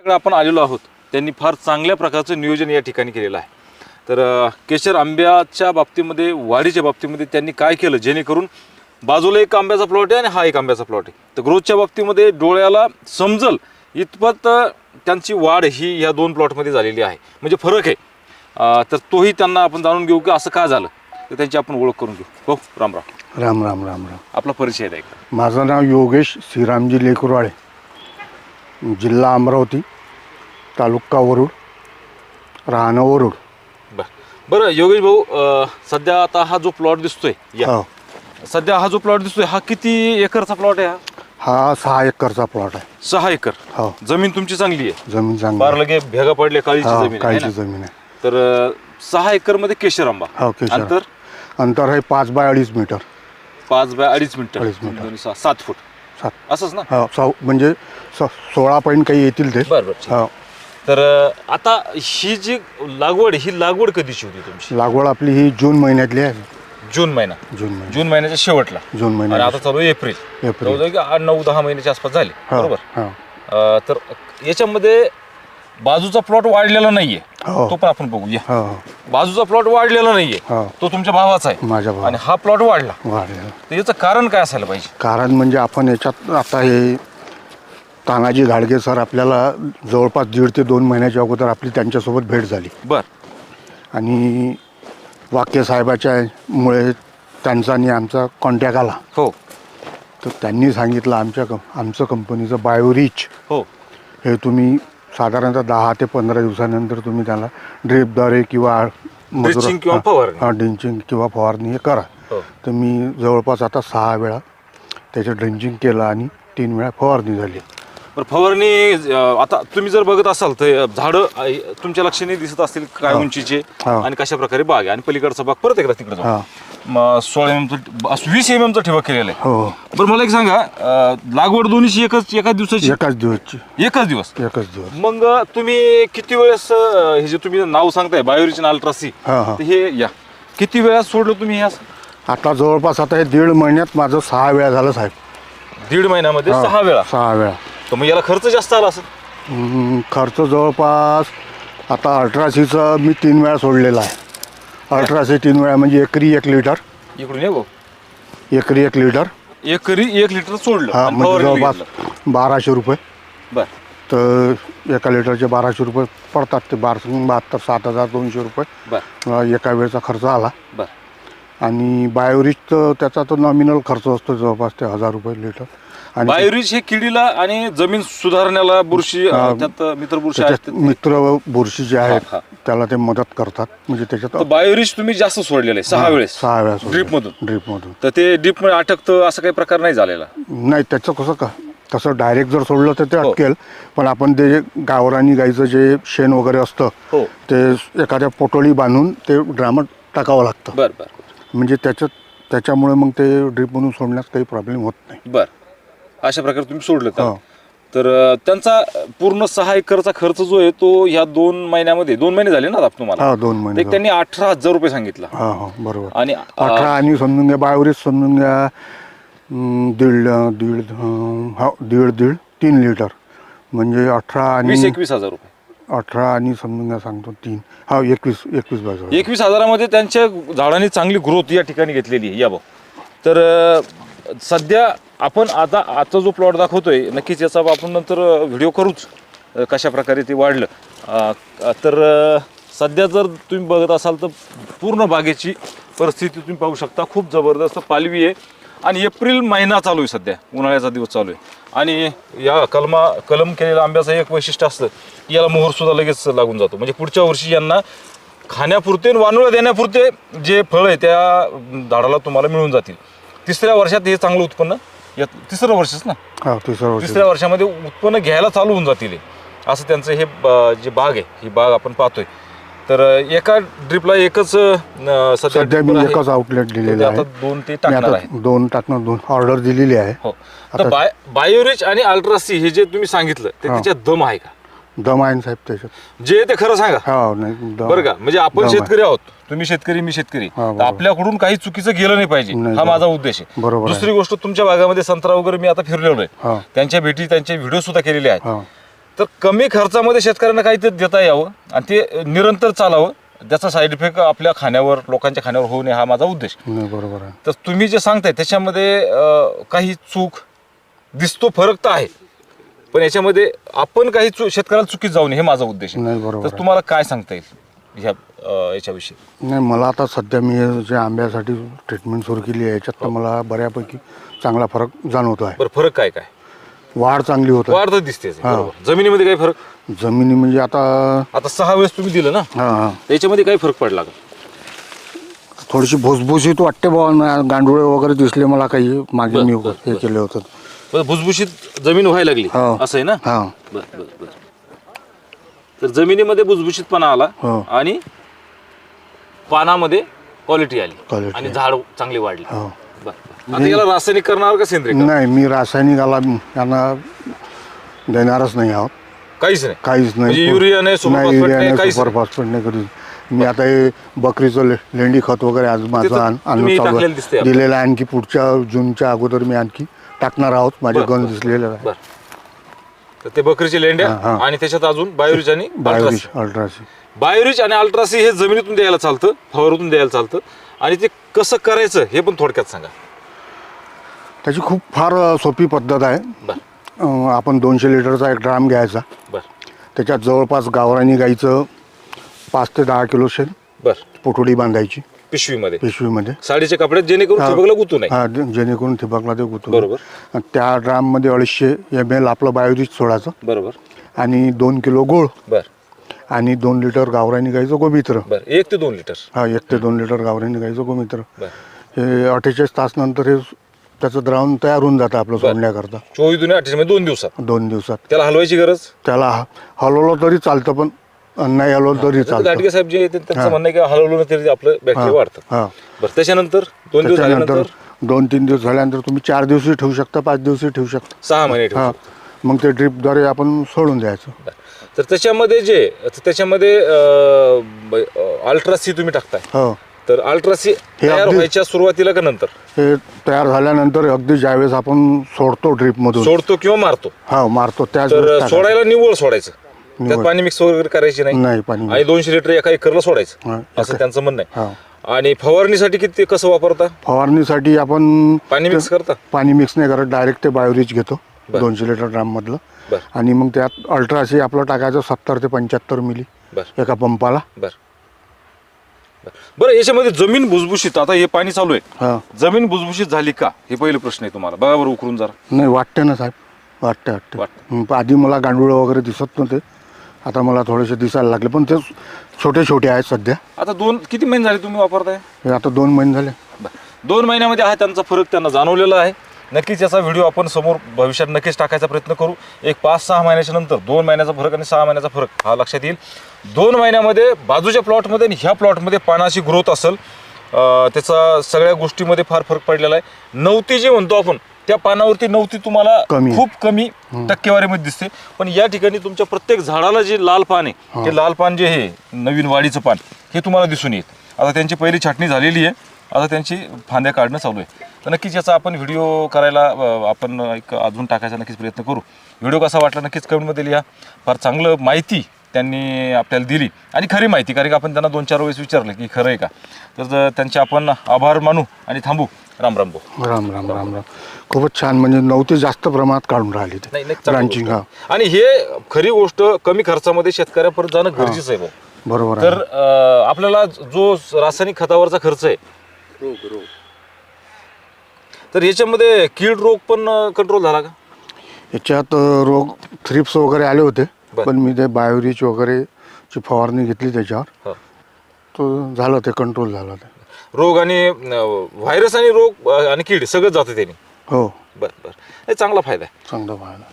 आपल्याकडे आपण आलेलो आहोत. त्यांनी फार चांगल्या प्रकारचं नियोजन या ठिकाणी केलेलं आहे. तर केशर आंब्याच्या बाबतीमध्ये वाढीच्या बाबतीमध्ये त्यांनी काय केलं? जेणेकरून बाजूला एक आंब्याचा प्लॉट आहे आणि हा एक आंब्याचा प्लॉट आहे. तर ग्रोथच्या बाबतीमध्ये डोळ्याला समजल इतपत त्यांची वाढ ही ह्या दोन प्लॉटमध्ये झालेली आहे. म्हणजे फरक आहे. तर तोही त्यांना आपण जाणून घेऊ की असं का झालं? तर त्यांची आपण ओळख करून घेऊ. हो राम राम. राम राम राम राम. आपला परिचय एकदा. माझं नाव योगेश श्रीरामजी लेकुरवाळे जिल्हा अमरावती तालुका वरुड राहणं वरुड. बर. बरं योगेश भाऊ अ, सध्या आता हा जो प्लॉट दिसतोय या. हो. सध्या हा जो प्लॉट दिसतोय हा किती एकरचा प्लॉट आहे हा? हा सहा एकरचा प्लॉट आहे. सहा एकर? हो. जमीन तुमची चांगली आहे. जमीन बार चांगली लगे भेगा पडले काळीची हो जमीन आहे काळीची ना? जमीन आहे. तर अ, सहा एकरमध्ये केशर आंबा हो केशर अंतर? अंतर आहे पाच बाय अडीच मीटर. पाच बाय अडीच मिनिटं अडीच मीटर. दोन्ही सहा, सात फूट. सात. असंच ना? हो सौ म्हणजे स- सोळा पॉईंट काही येतील ते. बरं बरं हो. तर अ, आता ही जी लागवड ही लागवड कधीची होती तुमची? लागवड आपली ही जून महिन्यातली आहे. जून महिना. जून महिना. जून महिन्याच्या शेवटला. जून आणि महिन्यात आता चालू आहे एप्रिल. एप्रिल. जवळजवळ की आठ नऊ दहा महिन्याच्या आसपास झाले. हो बरोबर? हो. अ, तर याच्यामध्ये बाजूचा प्लॉट वाढलेला नाहीये. हो. तो पण आपण बघूया. हो. बाजूचा प्लॉट वाढलेला नाहीये. हो. तो तुमच्या भावाचा आहे. माझ्या भावा आणि हा प्लॉट वाढला. वाढलेलं. तर याचं कारण काय असायला पाहिजे? कारण म्हणजे आपण याच्यात आता हे तानाजी घाडगे सर आपल्याला जवळपास दीड ते दोन महिन्याच्या अगोदर आपली त्यांच्यासोबत भेट झाली. बर. आणि वाक्य साहेबाच्या मुळे त्यांचा आणि आमचा कॉन्टॅक्ट आला. हो. तर त्यांनी सांगितलं आमच्या कं आमचं कंपनीचं बायोरिच हो. हे तुम्ही साधारणतः दहा ते पंधरा दिवसानंतर तुम्ही त्याला ड्रिपद्वारे किंवा Drenching किंवा फवारणी. हां ड्रिंचिंग किंवा फवारणी हे करा हो तर मी जवळपास आता सहा वेळा त्याचं ड्रिंचिंग केलं आणि तीन वेळा फवारणी झाली बरं फवारणी अं, आता तुम्ही जर बघत असाल तर झाडं अं, तुमच्या लक्षाने दिसत असतील काय. उंचीचे हो. आणि कशा प्रकारे बाग आहे आणि पलीकडचा बाग परत एकदा तिकडे हां सोळा एम वीस एम एमचं ठिबक केलेलं आहे. हो. बरं मला एक सांगा अं, लागवड दोन्हीची एकच एकाच दिवसाची? एकाच दिवसची. एकच दिवस? एकच दिवस. मग तुम्ही किती वेळेस अं, हे जे तुम्ही नाव सांगताय बायोरिजन अल्ट्रासी हां हां. हे या. किती वेळा सोडलं तुम्ही हे असं? आता जवळपास आता हे दीड महिन्यात माझं सहा वेळा झालं साहेब. दीड महिन्यामध्ये हां, सहा वेळा? सहा वेळा. तर मग याला खर्च जास्त आला असेल? हम्म, खर्च जवळपास आता अठराशेचं मी तीन वेळा सोडलेला आहे. अठराशे तीन वेळा म्हणजे एकरी एक लिटर. इकडून ये भाऊ. एकरी एक लिटर. एकरी एक लिटर सोडलं हा आणि म्हणजे जवळपास घेतलं. बाराशे रुपये. बर. तर एका लिटरचे बाराशे रुपये पडतात ते बारा बहात्तर सात हजार दोनशे रुपये. बर. अं, एका वेळचा खर्च आला. बर. आणि बायोरिच तर त्याचा तो नॉमिनल खर्च असतो जवळपास ते हजार रुपये लिटर. आणि बायोरिज हे किडीला आणि जमीन सुधारण्याला बुरशी हा. अं, त्यात मित्र बुरशी त्याच्यात आहेत मित्र बुरशी जे आहेत हा, त्याला ते मदत करतात. म्हणजे त्याच्यात तर बायोरिज तुम्ही जास्त सोडलेलं आहे सहा वेळेस? सहा वेळा ड्रीप मधून ड्रीपमधून. तर ते ड्रीपमध्ये अटकतं असं काही प्रकार नाही झालेला? नाही त्याचं कसं का तसं डायरेक्ट जर सोडलं तर ते हो. अटकेल. पण आपण ते जे गावरानी गाईचं जे शेण वगैरे असतं हो. ते एखाद्या पोटोळी बांधून ते ड्रामात टाकावं लागतं. बर बर. म्हणजे त्याच्यात त्याच्यामुळे मग ते ड्रीपमधून सोडण्यास काही प्रॉब्लेम होत नाही. बर. अशा प्रकारे तुम्ही सोडलं. तर त्यांचा पूर्ण सहा एकरचा खर्च जो आहे तो ह्या दोन महिन्यामध्ये दोन महिने झाले ना तुम्हाला? हा दोन एक महिने त्यांनी अठरा हजार रुपये सांगितला. हा हा बरोबर. आणि अठरा आणि समजून घ्या बायोरिज समजून घ्या अं, दीड दीड अं, हा दीड दीड तीन लिटर. म्हणजे अठरा वीस आणि एकवीस हजार रुपये. अठरा आणि समजून घ्या सांगतो तीन. हा एकवीस एकवीस बाजू एकवीस हजारामध्ये त्यांच्या झाडांनी चांगली ग्रोथ या ठिकाणी घेतलेली आहे. या भाऊ तर अं, सध्या आपण आता आजचा जो प्लॉट दाखवतोय नक्कीच याचा आपण नंतर व्हिडिओ करूच कशा प्रकारे ते वाढलं. तर सध्या जर तुम्ही बघत असाल तर पूर्ण बागेची परिस्थिती तुम्ही पाहू शकता. खूप जबरदस्त पालवी आहे. आणि एप्रिल महिना चालू आहे सध्या. उन्हाळ्याचा दिवस चालू आहे. आणि या कलमा कलम केलेल्या आंब्याचं एक वैशिष्ट्य असतं की याला मोहरसुद्धा लगेच लागून जातो. म्हणजे पुढच्या वर्षी यांना खाण्यापुरते आणि वानुळा देण्यापुरते जे फळ आहे त्या झाडाला तुम्हाला मिळून जातील. तिसऱ्या वर्षात हे चांगलं उत्पन्न या तिसरं वर्षच ना. हा तिसरं वर्ष. तिसऱ्या वर्षामध्ये उत्पन्न घ्यायला चालू होऊन जातील हे. असं त्यांचं हे ब- जे बाग आहे ही बाग आपण पाहतोय. तर एका ड्रिपला एकच अं, सध्या मी आहे. एकच आउटलेट दिलेलं आहे आता दोन ते मी टाकणार आता आहे. दोन टाकणार दोन ऑर्डर दिलेली आहे. हो. तर बाय बायोरिच आणि अल्ट्रासी हे जे तुम्ही सांगितलं ते हा. त्याच्यात दम आहे का? दम आहे ना साहेब त्याच्यात जे ते खरं सांगा. हा नाही दम बरं का? म्हणजे आपण दम आहे. शेतकरी आहोत. तुम्ही शेतकरी मी शेतकरी. तर बरोबर. आपल्याकडून काही चुकीचं गेलं नाही पाहिजे. नाही, हा. माझा उद्देश आहे. बरोबर आहे. दुसरी गोष्ट तुमच्या भागामध्ये संत्रा वगैरे मी आता फिरलेलो हा. आहे त्यांच्या भेटी त्यांचे व्हिडिओ सुद्धा केलेले आहेत. हा. तर कमी खर्चामध्ये शेतकऱ्यांना काहीतरी देता यावं आणि ते निरंतर चालावं. त्याचा साईड इफेक्ट आपल्या खाण्यावर लोकांच्या खाण्यावर होऊ नये हा माझा उद्देश. नाही बरोबर आहे. तर तुम्ही जे सांगताय त्याच्यामध्ये अं, काही चूक दिसतो फरक तर आहे. पण याच्यामध्ये आपण काही चू शेतकऱ्याला चुकीत जाऊ नये हे माझा उद्देश आहे. नाही बरोबर तर आहे. तुम्हाला काय सांगता येईल ह्या अं, याच्याविषयी? नाही मला आता सध्या मी हे जे आंब्यासाठी ट्रीटमेंट सुरू केली आहे याच्यात तर मला बऱ्यापैकी चांगला फरक जाणवतो आहे. बरं फरक काय काय? वाढ चांगली होत वाढ तर दिसतेच आहे, बरोबर. जमिनीमध्ये काही फरक? जमिनी म्हणजे आता आता सहा वेळेस तुम्ही दिलं ना? हां हां. त्याच्यामध्ये काही फरक पडला का? थोडीशी भुसभुशीत वाटते बुवा गांडुळे वगैरे दिसले मला काही मागे मी हे. केलं होतं. बरं, भुसभुशीत जमीन व्हायला लागली. हो. असं आहे ना? हां. बर बर बर. तर जमिनीमध्ये भुसभुशीतपणा आला हो. आणि पानामध्ये क्वालिटी आली. Quality. आणि आली. झाड चांगली वाढली. हो. बर आता याला रासायनिक करणार का सेंद्रिय करणार? नाही मी रासायनिकाला यांना देणारच नाही आहोत. काहीच नाही. काहीच नाही. म्हणजे युरिया नाही, सुपर नाही फॉस्फेट युरिया नाही, नाही काहीच सुपर फॉस्फेट नाही कधी. मी आता हे बकरीचं ले- लेंडी खत वगैरे आज माझं तर आण- आणणं तुम्ही चालू टाकलेलं दिसतंय आहे आपल्याला. दिलेलं आहे आणखी पुढच्या जूनच्या अगोदर मी आणखी टाकणार आहोत. माझे बरं, गण. दिसलेले आहे. तर ते बकरीचे लेंड्या हां, हां. आणि त्याच्यात अजून बायोरिच आणि बायोरिच अल्ट्रासी. अल्ट्रासी. बायोरिच आणि अल्ट्रासी हे जमिनीतून द्यायला चालतं फवारीतून द्यायला चालतं. आणि ते कसं करायचं हे पण थोडक्यात सांगा. त्याची खूप फार अ, सोपी पद्धत आहे. बर. अ, आपण दोनशे लिटरचा एक ड्राम घ्यायचा. बर. त्याच्यात जवळपास गावरानी गाईचं पाच ते दहा किलो शेण बर. पोटोडी बांधायची. पिशवीमध्ये. पिशवीमध्ये. साडीच्या कपड्यात जेणेकरून. ठिबकला गुतू नाही. हा जे- जेणेकरून ठिबकला ते गुतून बरोबर. आणि त्या ड्राममध्ये अडीचशे एम एल आपलं बायोरिच सोडायचं. बरोबर. आणि दोन किलो गोळ. बर. आणि दोन लिटर गावरानी गाईचं गोमित्र. बर. एक ते दोन लिटर. हा एक ते दोन लिटर गावरानी गाईचं गोमित्र. बर. हे अठ्ठेचाळीस तास नंतर हे त्याचं द्रावण तयार होऊन जातं आपलं. सोडण्याकरता. चोवीस दुने म्हणजे दोन दिवसात. दोन दिवसात. त्याला हलवायची गरज? त्याला ह- हलवलं तरी चालतं पण नाही हलवलं तरी चालतं. दाटगे साहेब जे त्यांचं. म्हणणं आहे की हलवलं तरी आपलं बॅक्टेरिया वाढतं. हा. बरं त्याच्यानंतर दोन दिवस त्याच्यानंतर झाल्यानंतर? दोन तीन दिवस झाल्यानंतर तुम्ही चार दिवसही ठेवू शकता पाच दिवसही ठेवू शकता. सहा महिने ठेवू हा. मग ते ड्रिपद्वारे आपण सोडून द्यायचं. तर त्याच्यामध्ये जे तर त्याच्यामध्ये अल्ट्रासी तुम्ही टाकताय. हो. तर अल्ट्रासी हे तयार अगदी- व्हायच्या सुरुवातीला का नंतर? हे तयार झाल्यानंतर अगदी ज्यावेळेस आपण सोडतो ड्रिपमधून सोडतो किंवा मारतो? हा मारतो. त्याच तर वेळेस टाकायचं. सोडायला निव्वळ सोडायचं. त्यात. पाणी मिक्स वगैरे करायची नाही. नाही पाणी आणि दोनशे लिटर एका एकरला सोडायचं असं त्यांचं म्हणणं आहे. आणि फवारणीसाठी किती कसं वापरता? फवारणीसाठी आपण पाणी मिक्स करता? पाणी मिक्स नाही करत डायरेक्ट ते बायोरिच घेतो. दोनशे लिटर ड्राममधलं बर. आणि मग त्यात अल्ट्रासी आपलं टाकायचं सत्तर ते पंच्याहत्तर मिली एका पंपाला. बर. याच्यामध्ये जमीन भुसभुशीत आता हे पाणी चालू आहे. जमीन भुसभुशीत झाली का? हे पहिलं प्रश्न आहे तुम्हाला. बघा बरं उकरून जरा. नाही वाटते ना साहेब वाटते वाटते. आधी मला गांडुळं वगैरे दिसत नव्हते. आता मला थोडेसे दिसायला लागले पण ते छोटे छोटे आहेत सध्या. आता दोन किती महिने झाले तुम्ही वापरताय? हे आता दोन महिने झाले. दोन महिन्यामध्ये हा त्यांचा फरक त्यांना जाणवलेला आहे. नक्कीच याचा व्हिडिओ आपण समोर भविष्यात नक्कीच टाकायचा प्रयत्न करू. एक पाच सहा महिन्याच्या नंतर दोन महिन्याचा फरक आणि सहा महिन्याचा फरक हा लक्षात येईल. दोन महिन्यामध्ये बाजूच्या प्लॉटमध्ये आणि ह्या प्लॉटमध्ये पानाची ग्रोथ असेल. त्याचा सगळ्या गोष्टीमध्ये फार फरक पडलेला आहे. नवती जे म्हणतो आपण त्या पानावरती नवती तुम्हाला कमी. खूप कमी टक्केवारीमध्ये दिसते. पण या ठिकाणी तुमच्या प्रत्येक झाडाला जे लाल पान आहे ते लाल पान जे आहे नवीन वाढीचं पान हे तुम्हाला दिसून येईल. आता त्यांची पहिली छाटणी झालेली आहे. आता त्यांची फांद्या काढणं चालू आहे. तर नक्कीच याचा आपण व्हिडिओ करायला अं, आपण एक अजून टाकायचा नक्कीच प्रयत्न करू. व्हिडिओ कसा वाटला नक्कीच कमेंटमध्ये लिहा. फार चांगलं माहिती त्यांनी आपल्याला दिली. आणि खरी माहिती कारण की आपण त्यांना दोन चार वेळेस विचारलं की खरं आहे का? तर त्यांचे आपण आभार मानू आणि थांबू. राम राम भाऊ. राम राम राम राम. खूपच छान म्हणजे नव्हते जास्त प्रमाणात काढून राहिली नाही ते. नाही चांगली ब्रांचिंग गोष्ट. हा. आणि हे खरी गोष्ट कमी खर्चामध्ये शेतकऱ्यापर्यंत जाणं गरजेचं आहे भाऊ. बरोबर तर अं, आपल्याला जो रासायनिक खतावरचा खर्च आहे तर याच्यामध्ये कीड रोग पण कंट्रोल झाला का? याच्यात अ, रोग थ्रिप्स वगैरे आले होते बरं. पण मी ते बायोरिच वगैरे ची फवारणी घेतली त्याच्यावर. हो. तो झालं ते कंट्रोल झालं ते. रोग आणि व्हायरस आणि रोग आणि कीड सगळं जातं त्याने. हो. बरं बरं. हे चांगला फायदा आहे. चांगलं पाहायला